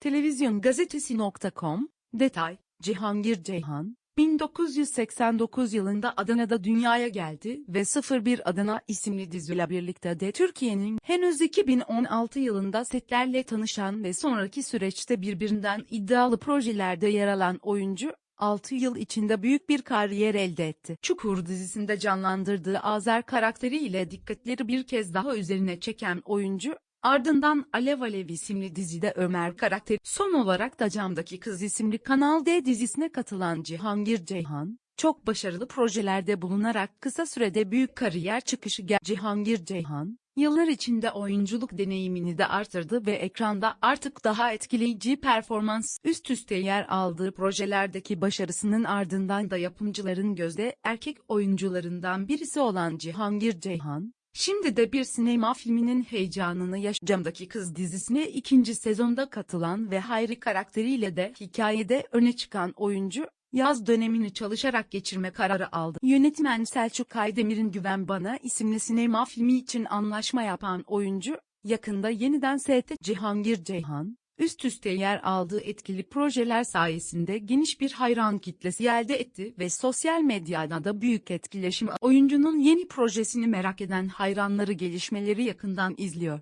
Televizyongazetesi.com, detay, Cihangir Ceyhan, 1989 yılında Adana'da dünyaya geldi ve 01 Adana isimli diziyle birlikte de Türkiye'nin henüz 2016 yılında setlerle tanışan ve sonraki süreçte birbirinden iddialı projelerde yer alan oyuncu, 6 yıl içinde büyük bir kariyer elde etti. Çukur dizisinde canlandırdığı Azer karakteriyle dikkatleri bir kez daha üzerine çeken oyuncu, ardından Alev Alev isimli dizide Ömer karakteri, son olarak da Camdaki Kız isimli Kanal D dizisine katılan Cihangir Ceyhan, çok başarılı projelerde bulunarak kısa sürede büyük kariyer çıkışı gel Cihangir Ceyhan, yıllar içinde oyunculuk deneyimini de artırdı ve ekranda artık daha etkileyici performans üst üste yer aldığı projelerdeki başarısının ardından da yapımcıların gözde erkek oyuncularından birisi olan Cihangir Ceyhan, Şimdi de bir sinema filminin heyecanını yaşayacağımdaki kız dizisine ikinci sezonda katılan ve Hayri karakteriyle de hikayede öne çıkan oyuncu, yaz dönemini çalışarak geçirme kararı aldı. Yönetmen Selçuk Aydemir'in Güven Bana isimli sinema filmi için anlaşma yapan oyuncu, yakında yeniden sette Cihangir Ceyhan, üst üste yer aldığı etkili projeler sayesinde geniş bir hayran kitlesi elde etti ve sosyal medyada da büyük etkileşim. Oyuncunun yeni projesini merak eden hayranları gelişmeleri yakından izliyor.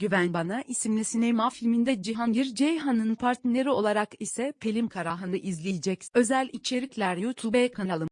Güven Bana isimli sinema filminde Cihangir Ceyhan'ın partneri olarak ise Pelin Karahan'ı izleyecek. Özel içerikler YouTube kanalım.